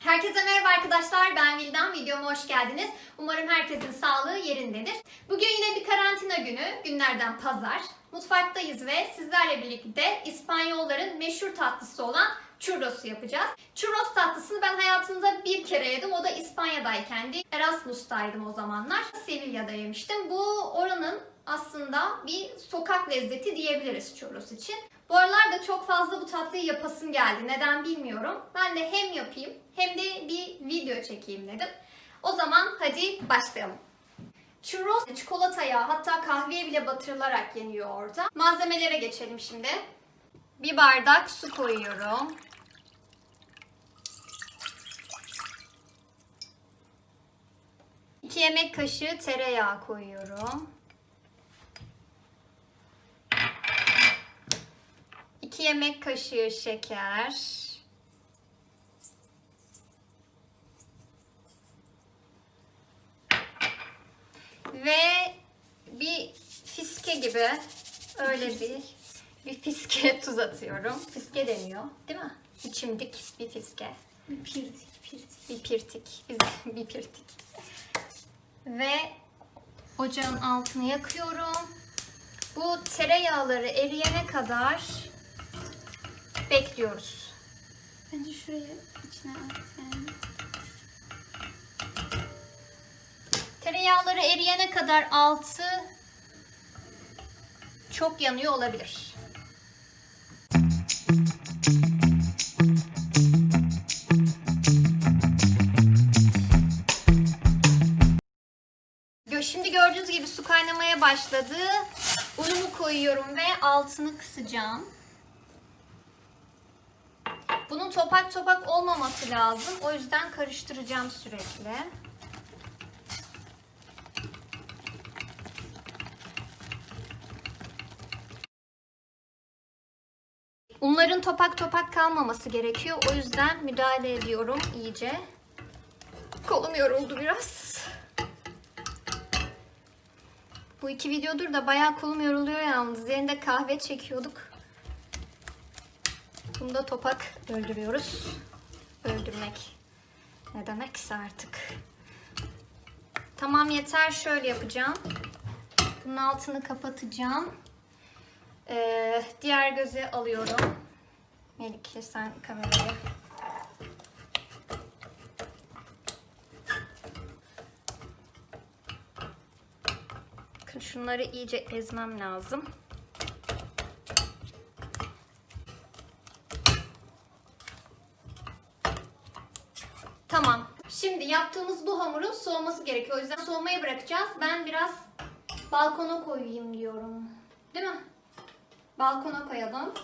Herkese merhaba arkadaşlar. Ben Vildan. Videoma hoş geldiniz. Umarım herkesin sağlığı yerindedir. Bugün yine bir karantina günü. Günlerden pazar. Mutfaktayız ve sizlerle birlikte İspanyolların meşhur tatlısı olan churros'u yapacağız. Churros tatlısını ben hayatımda bir kere yedim. O da İspanya'dayken değil. Erasmus'taydım o zamanlar. Sevilla'da yemiştim. Bu oranın aslında bir sokak lezzeti diyebiliriz churros için. Bu aralar da çok fazla bu tatlıyı yapasım geldi. Neden bilmiyorum. Ben de hem yapayım hem de bir video çekeyim dedim. O zaman hadi başlayalım. Churros çikolataya hatta kahveye bile batırılarak yeniyor orada. Malzemelere geçelim şimdi. Bir bardak su koyuyorum. İki yemek kaşığı tereyağı koyuyorum. 2 yemek kaşığı şeker. Ve bir fiske gibi öyle bir bir fiske tuz atıyorum. Fiske deniyor, değil mi? Bir çimdik bir fiske. Pirtik, pirtik. Bir pirtik. Biz bir pirtik. Ve ocağın altını yakıyorum. Bu tereyağları eriyene kadar bekliyoruz. Bence şuraya içine at yani. Tereyağları eriyene kadar altı çok yanıyor olabilir. Şimdi gördüğünüz gibi su kaynamaya başladı. Unumu koyuyorum ve altını kısacağım. Bunun topak topak olmaması lazım. O yüzden karıştıracağım sürekli. Unların topak topak kalmaması gerekiyor. O yüzden müdahale ediyorum iyice. Kolum yoruldu biraz. Bu iki videodur da bayağı kolum yoruluyor yalnız. Yerinde kahve çekiyorduk. Bunda topak öldürüyoruz. Öldürmek ne demekse artık. Tamam yeter şöyle yapacağım. Bunun altını kapatacağım. Ee, diğer göze alıyorum. Melike sen kamerayı. Şunları iyice ezmem lazım. Tamam. Şimdi yaptığımız bu hamurun soğuması gerekiyor. O yüzden soğumaya bırakacağız. Ben biraz balkona koyayım diyorum. Değil mi? Balkona koyalım.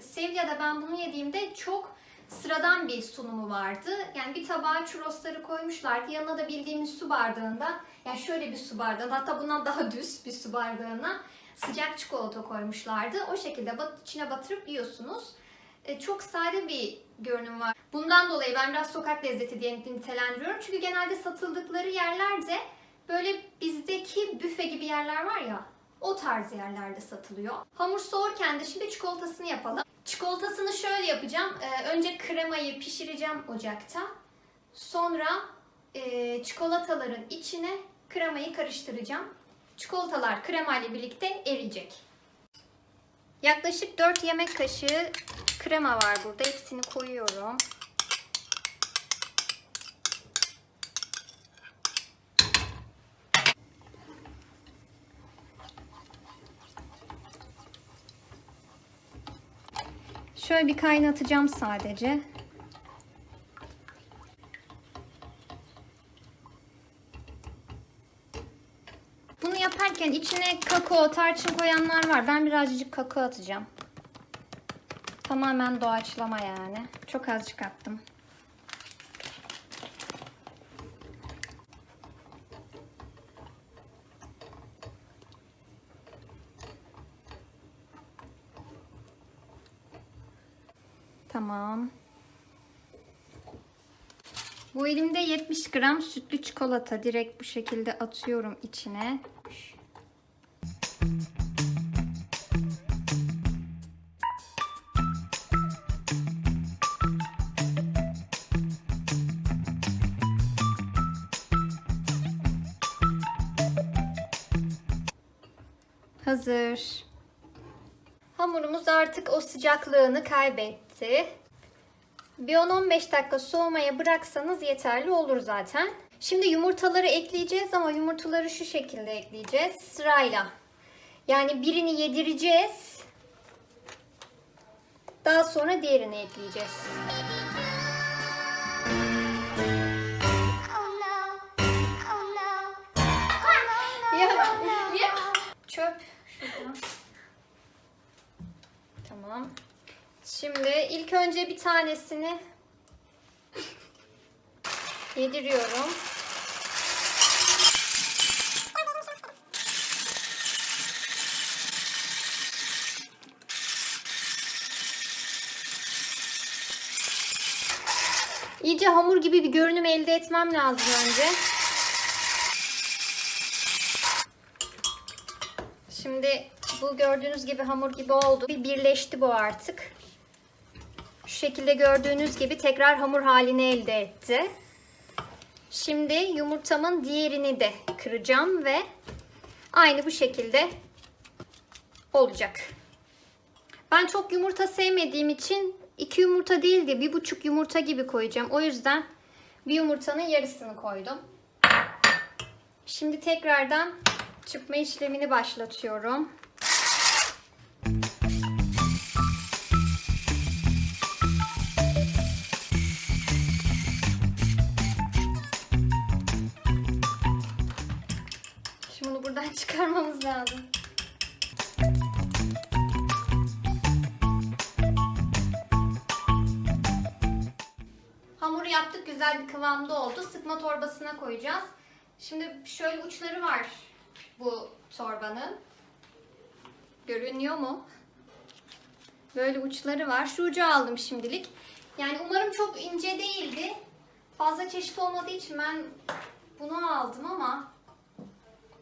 Sevilla'da ben bunu yediğimde çok sıradan bir sunumu vardı. Yani bir tabağa churrosları koymuşlardı. Yanına da bildiğimiz su bardağında, yani şöyle bir su bardağında, hatta bundan daha düz bir su bardağına sıcak çikolata koymuşlardı. O şekilde içine batırıp yiyorsunuz. E, çok sade bir görünüm var. Bundan dolayı ben biraz sokak lezzeti diye nitelendiriyorum. Çünkü genelde satıldıkları yerlerde böyle bizdeki büfe gibi yerler var ya o tarz yerlerde satılıyor. Hamur soğurken de şimdi çikolatasını yapalım. Çikolatasını şöyle yapacağım. Ee, önce kremayı pişireceğim ocakta. Sonra e, çikolataların içine kremayı karıştıracağım. Çikolatalar krema birlikte eriyecek. Yaklaşık 4 yemek kaşığı krema var burada. Hepsini koyuyorum. Şöyle bir kaynatacağım sadece. Bunu yaparken içine kakao, tarçın koyanlar var. Ben birazcık kakao atacağım. Tamamen doğaçlama yani. Çok azıcık attım. Tamam. Bu elimde 70 gram sütlü çikolata direkt bu şekilde atıyorum içine. Hazır. Hamurumuz artık o sıcaklığını kaybetti. Bir 10-15 dakika soğumaya bıraksanız yeterli olur zaten. Şimdi yumurtaları ekleyeceğiz ama yumurtaları şu şekilde ekleyeceğiz sırayla. Yani birini yedireceğiz. Daha sonra diğerini ekleyeceğiz. Oh. Oh no. Ya, ya. Çöp. Şuradan. Tamam. Şimdi ilk önce bir tanesini yediriyorum. İyice hamur gibi bir görünüm elde etmem lazım önce. Şimdi bu gördüğünüz gibi hamur gibi oldu. Bir birleşti bu artık. Şu şekilde gördüğünüz gibi tekrar hamur halini elde etti. Şimdi yumurtamın diğerini de kıracağım ve aynı bu şekilde olacak. Ben çok yumurta sevmediğim için iki yumurta değil de bir buçuk yumurta gibi koyacağım. O yüzden bir yumurtanın yarısını koydum. Şimdi tekrardan çırpma işlemini başlatıyorum. Çıkarmamız lazım. Hamuru yaptık güzel bir kıvamda oldu. Sıkma torbasına koyacağız. Şimdi şöyle uçları var bu torbanın. Görünüyor mu? Böyle uçları var. Şu ucu aldım şimdilik. Yani umarım çok ince değildi. Fazla çeşit olmadığı için ben bunu aldım ama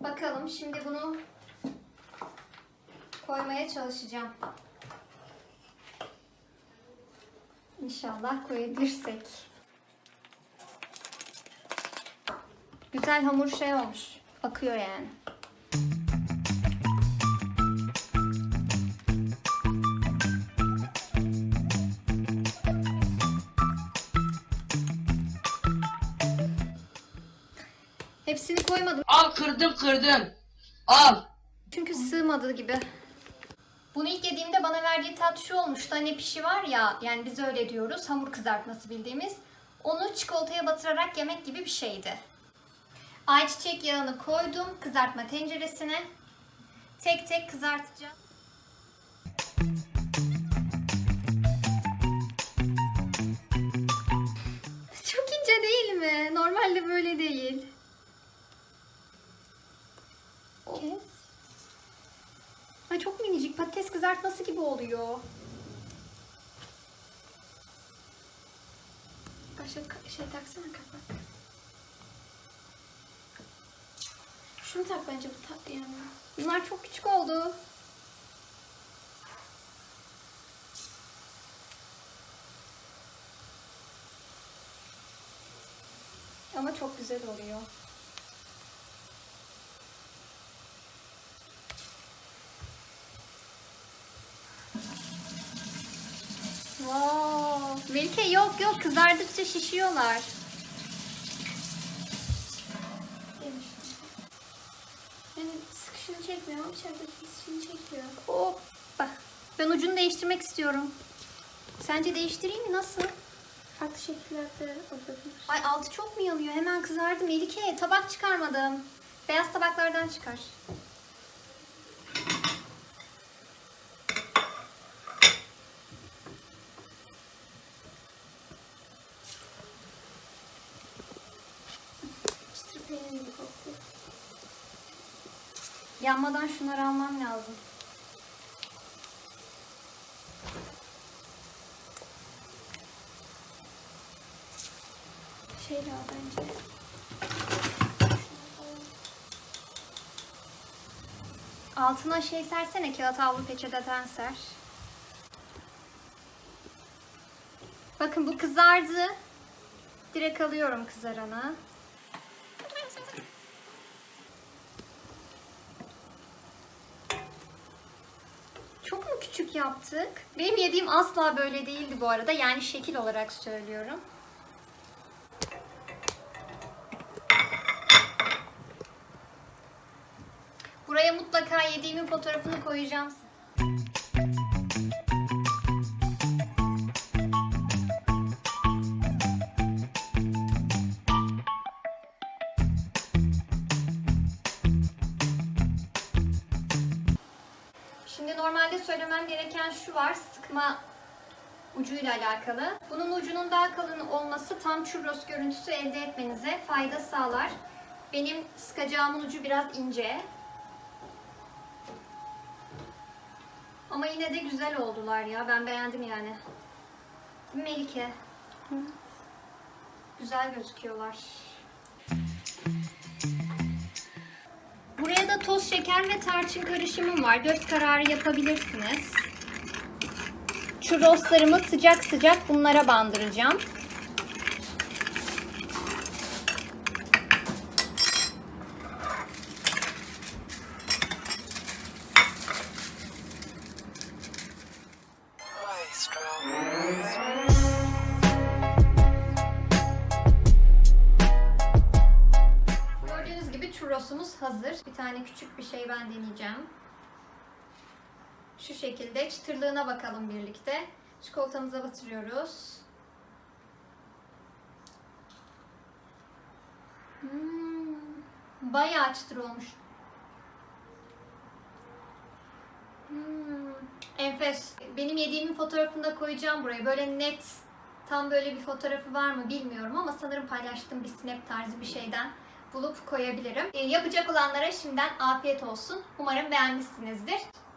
bakalım şimdi bunu koymaya çalışacağım. İnşallah koyabilirsek. Güzel hamur şey olmuş. Akıyor yani. Hepsini koymadım. Al kırdım kırdım. Al. Çünkü sığmadı gibi. Bunu ilk yediğimde bana verdiği tat şu olmuştu. Hani pişi var ya, yani biz öyle diyoruz. Hamur kızartması bildiğimiz. Onu çikolataya batırarak yemek gibi bir şeydi. Ayçiçek yağını koydum kızartma tenceresine. Tek tek kızartacağım. Çok ince değil mi? Normalde böyle değil. Kes. Ay çok minicik patates kızartması gibi oluyor. Başka ka- şey taksana kapak. Şunu tak bence bu tatlı yani. Bunlar çok küçük oldu. Ama çok güzel oluyor. Melike yok yok kızardıkça şişiyorlar. Yani sıkışını çekmiyor ama içerideki hissini çekiyor. Hoppa. Ben ucunu değiştirmek istiyorum. Sence değiştireyim mi? Nasıl? Farklı şekillerde olabilir. Ay altı çok mu yanıyor? Hemen kızardı Melike. Tabak çıkarmadım. Beyaz tabaklardan çıkar. Çıtır peynir gibi koktu. Yanmadan şunları almam lazım. Şeyle al bence. Altına şey sersene kağıt havlu peçeteden ser. Bakın bu kızardı. Direkt alıyorum kızaranı. Küçük yaptık. Benim yediğim asla böyle değildi bu arada. Yani şekil olarak söylüyorum. Buraya mutlaka yediğimin fotoğrafını koyacağım. Şimdi şu var. Sıkma ucuyla alakalı. Bunun ucunun daha kalın olması tam churros görüntüsü elde etmenize fayda sağlar. Benim sıkacağımın ucu biraz ince. Ama yine de güzel oldular ya. Ben beğendim yani. Melike? Güzel gözüküyorlar. Buraya da toz şeker ve tarçın karışımım var. Göz kararı yapabilirsiniz. Churroslarımı sıcak sıcak bunlara bandıracağım. Gördüğünüz gibi churrosumuz hazır. Bir tane küçük bir şey ben deneyeceğim. Şu şekilde çıtırlığına bakalım birlikte. Çikolatamıza batırıyoruz. Hmm, bayağı çıtır olmuş. Hmm, enfes. Benim yediğimin fotoğrafını da koyacağım buraya. Böyle net, tam böyle bir fotoğrafı var mı bilmiyorum ama sanırım paylaştığım bir snap tarzı bir şeyden bulup koyabilirim. Ee, yapacak olanlara şimdiden afiyet olsun. Umarım beğenmişsinizdir.